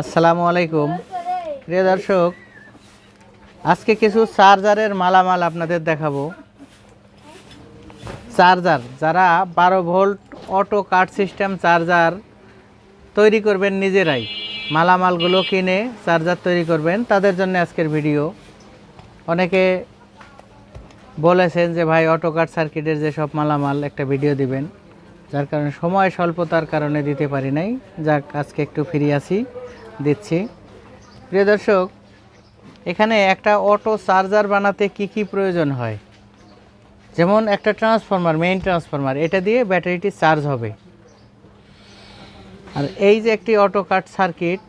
আসসালামু আলাইকুম। প্রিয় দর্শক, আজকে কিছু চার্জারের মালামাল আপনাদের দেখাবো। চার্জার, যারা বারো volt auto cut system charger তৈরি করবেন নিজেরাই, মালামালগুলো কিনে চার্জার তৈরি করবেন, তাদের জন্য আজকের ভিডিও। অনেকে বলেছেন যে, ভাই, অটো কাট সার্কিটের যেসব মালামাল, একটা ভিডিও দিবেন। যার কারণে সময় স্বল্পতার কারণে দিতে পারি নাই। যাক, আজকে একটু ফিরে আসি। দিচ্ছি। প্রিয় দর্শক, এখানে একটা অটো চার্জার বানাতে কি কি প্রয়োজন হয়? যেমন একটা ট্রান্সফরমার মেইন ট্রান্সফরমার, এটা দিয়ে ব্যাটারিটি চার্জ হবে। আর এই যে একটি অটো কাট সার্কিট,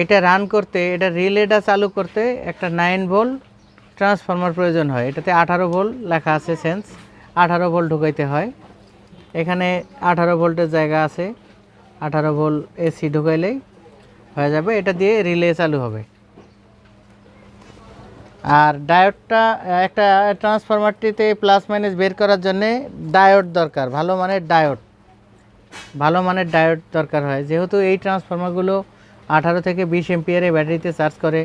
এটা রান করতে, এটা রিলেটা চালু করতে একটা নাইন ভোল্ট ট্রান্সফরমার প্রয়োজন হয়। এটাতে আঠারো ভোল্ট লেখা আছে সেন্স, আঠারো ভোল্ট ঢুকাইতে হয়। এখানে আঠারো ভোল্টের জায়গা আছে, আঠারো ভোল্ট এসি ঢুকাইলেই হয়ে যাবে, এটা দিয়ে রিলে চালু হবে। আর ডায়োডটা একটা ট্রান্সফরমারটিতে প্লাস মাইনাস বের করার জন্যে ডায়োড দরকার, ভালো মানের ডায়োড ভালো মানের ডায়োড দরকার হয়। যেহেতু এই ট্রান্সফরমারগুলো আঠারো থেকে বিশ এমপিয়ারে ব্যাটারিতে চার্জ করে,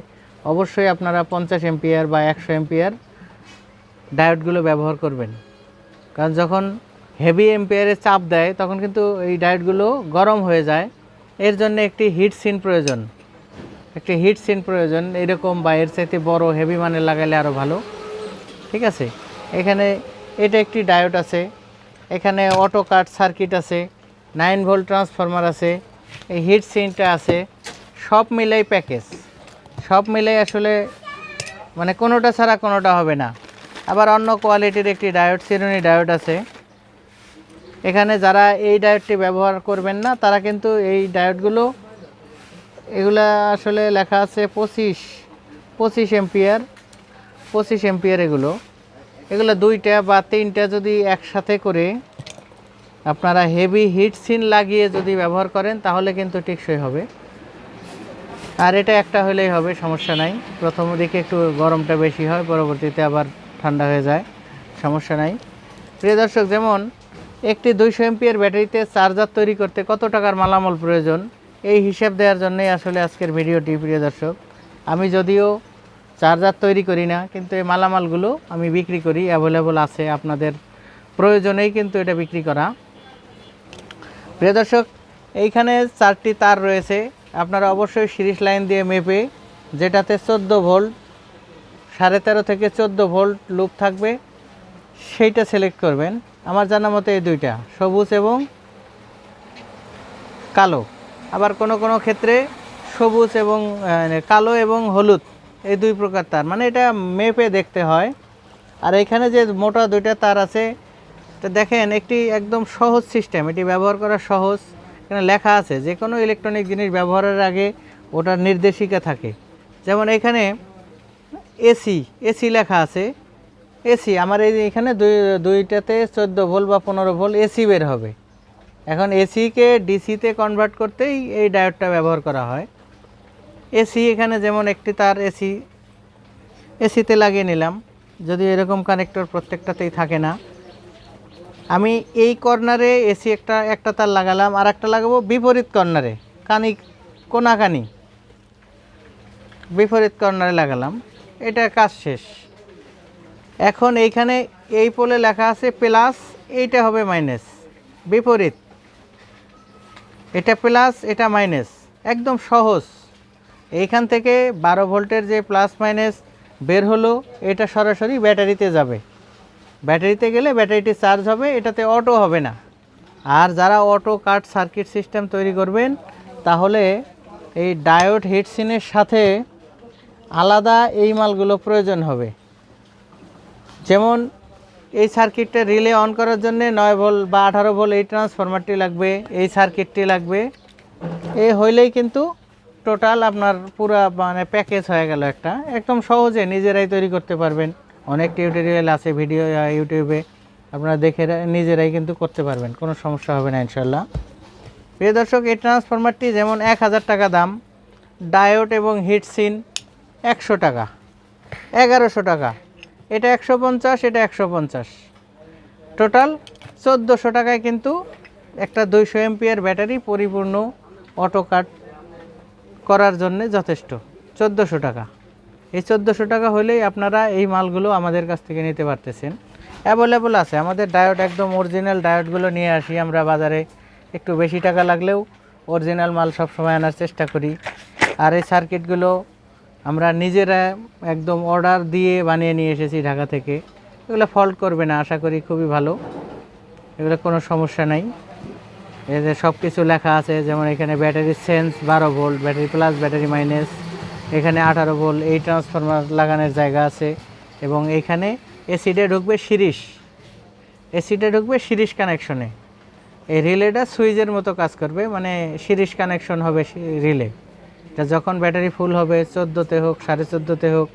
অবশ্যই আপনারা পঞ্চাশ এমপিয়ার বা একশো এমপিয়ার ডায়োডগুলো ব্যবহার করবেন। কারণ যখন হেভি এম্পিয়ারে চাপ দেয়, তখন কিন্তু এই ডায়োডগুলো গরম হয়ে যায়। এর জন্য একটি হিট সিন প্রয়োজন। একটি হিট সিন প্রয়োজন। এরকম বা এর চাইতে বড় হেভি মানের লাগাইলে আরও ভালো। ঠিক আছে? এখানে এটা একটি ডায়োড আছে। এখানে অটো কাট সার্কিট আছে। নাইন ভোল্ট ট্রান্সফরমার আছে। এই হিট সিনটা আছে। সব মিলাই প্যাকেজ সব মিলাই আসলে মানে কোনোটা ছাড়া কোনোটা হবে না। আবার অন্য কোয়ালিটির একটি ডায়োড সিরোনি ডায়োড আছে। এখানে যারা এই ডায়োডটি ব্যবহার করবেন না, তারা কিন্তু এই ডায়োডগুলো, এগুলা আসলে লেখা আছে পঁচিশ পঁচিশ এম্পিয়ার পঁচিশ এম্পিয়ার এগুলো। এগুলো দুইটা বা তিনটা যদি একসাথে করে আপনারা হেভি হিট সিন লাগিয়ে যদি ব্যবহার করেন, তাহলে কিন্তু টেকসই হবে। আর এটা একটা হলেই হবে, সমস্যা নাই। প্রথম দিকে একটু গরমটা বেশি হয়, পরবর্তীতে আবার ঠান্ডা হয়ে যায়, সমস্যা নাই। প্রিয় দর্শক, যেমন একটি দুইশো এমপিয়ার ব্যাটারিতে চার্জার তৈরি করতে কত টাকার মালামাল প্রয়োজন? এই হিসাব দেওয়ার জন্যই আসলে আজকের ভিডিওটি, প্রিয় দর্শক। আমি যদিও চার্জার তৈরি করি না, কিন্তু এই মালামালগুলো আমি বিক্রি করি অ্যাভেলেবল আছে আপনাদের প্রয়োজনেই কিন্তু এটা বিক্রি করা। প্রিয় দর্শক, এইখানে চারটি তার রয়েছে। আপনারা অবশ্যই সিরিজ লাইন দিয়ে মেপে, যেটাতে চোদ্দ ভোল্ট, সাড়ে তেরো থেকে চোদ্দ ভোল্ট লুপ থাকবে, সেইটা সিলেক্ট করবেন। আমার জানা মতে এই দুইটা, সবুজ এবং কালো। আবার কোনো কোনো ক্ষেত্রে সবুজ এবং কালো এবং হলুদ, এই দুই প্রকার তার। মানে এটা মেপে দেখতে হয়। আর এখানে যে মোটা দুইটা তার আছে, তো দেখেন একটি একদম সহজ সিস্টেম, এটি ব্যবহার করা সহজ। এখানে লেখা আছে যে কোনো ইলেকট্রনিক জিনিস ব্যবহারের আগে ওটার নির্দেশিকা থাকে। যেমন এখানে এসি এসি লেখা আছে। এসি, আমার এই এখানে দুই, দুইটাতে চোদ্দ ভোল্ট বা পনেরো ভোল্ট এসি বের হবে। এখন এসিকে ডিসিতে কনভার্ট করতেই এই ডায়োডটা ব্যবহার করা হয়। এসি এখানে যেমন একটি তার এসি, এসিতে লাগিয়ে নিলাম। যদি এরকম কানেক্টর প্রত্যেকটাতেই থাকে না। আমি এই কর্নারে এসি একটা একটা তার লাগালাম আর একটা লাগাবো বিপরীত কর্নারে কানি, কোনাকানি। বিপরীত কর্নারে লাগালাম। এটা কাজ শেষ। এখন এইখানে এই পোলে লেখা আছে প্লাস, এইটা হবে মাইনাস। বিপরীত। এটা প্লাস, এটা মাইনাস। একদম সহজ। এইখান থেকে বারো ভোল্টের যে প্লাস মাইনাস বের হলো, এটা সরাসরি ব্যাটারিতে যাবে। ব্যাটারিতে গেলে ব্যাটারিটি চার্জ হবে, এটাতে অটো হবে না। আর যারা অটো, কাট, সার্কিট সিস্টেম তৈরি করবেন, তাহলে এই ডায়োড হিটসিনের সাথে আলাদা এই মালগুলো প্রয়োজন হবে। যেমন এই সার্কিটটা রিলে অন করার জন্য নয় ভোল্ট বা আঠারো ভোল্ট এই ট্রান্সফরমারটি লাগবে, এই সার্কিটটি লাগবে। এ হইলেই কিন্তু টোটাল আপনার পুরা মানে প্যাকেজ হয়ে গেল একটা। একদম সহজে নিজেরাই তৈরি করতে পারবেন। অনেক টিউটোরিয়াল আছে ভিডিও ইউটিউবে আপনারা দেখে নিজেরাই কিন্তু করতে পারবেন, কোনো সমস্যা হবে না ইনশাল্লাহ প্রিয় দর্শক, এই ট্রান্সফরমারটি যেমন এক হাজার টাকা দাম ডায়োড এবং হিটসিন একশো টাকা, এগারোশো টাকা। এটা একশো পঞ্চাশ, এটা একশো পঞ্চাশ। টোটাল চোদ্দোশো টাকায় কিন্তু একটা দুইশো এমপিয়ার ব্যাটারি পরিপূর্ণ অটো কাট করার জন্যে যথেষ্ট। চোদ্দোশো টাকা। এই চোদ্দোশো টাকা হলেই আপনারা এই মালগুলো আমাদের কাছ থেকে নিতে পারতেছেন। অ্যাভেলেবল আছে। আমাদের ডায়োড একদম অরিজিনাল ডায়োডগুলো নিয়ে আসি আমরা বাজারে। একটু বেশি টাকা লাগলেও অরিজিনাল মাল সব সময় আনার চেষ্টা করি। আর এই সার্কিটগুলো আমরা নিজেরা একদম অর্ডার দিয়ে বানিয়ে নিয়ে এসেছি ঢাকা থেকে। এগুলো ফল্ট করবে না, আশা করি খুবই ভালো। এগুলো কোনো সমস্যা নাই। এতে সব কিছু লেখা আছে, যেমন এখানে ব্যাটারি সেন্স বারো volt battery plus battery minus এখানে আঠারো ভোল্ট এই ট্রান্সফরমার লাগানোর জায়গা আছে। এবং এখানে এসিডে ঢুকবে শিরিশ এসিডে ঢুকবে শিরিশ কানেকশনে এই রিলেটা সুইচের মতো কাজ করবে মানে শিরিশ কানেকশন হবে রিলে এটা যখন ব্যাটারি ফুল হবে চোদ্দোতে হোক, সাড়ে চোদ্দোতে হোক,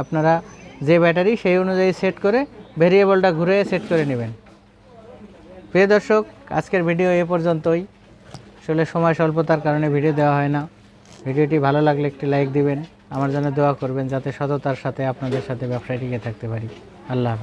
আপনারা যে ব্যাটারি সেই অনুযায়ী সেট করে ভেরিয়েবলটা ঘুরে সেট করে নেবেন। প্রিয় দর্শক, আজকের ভিডিও এ পর্যন্তই। আসলে সময় স্বল্পতার কারণে ভিডিও দেওয়া হয় না। ভিডিওটি ভালো লাগলে একটি লাইক দিবেন। আমার জন্য দোয়া করবেন যাতে সততার সাথে আপনাদের সাথে ব্যবসায় টিকে থাকতে পারি। আল্লাহ হাফেজ।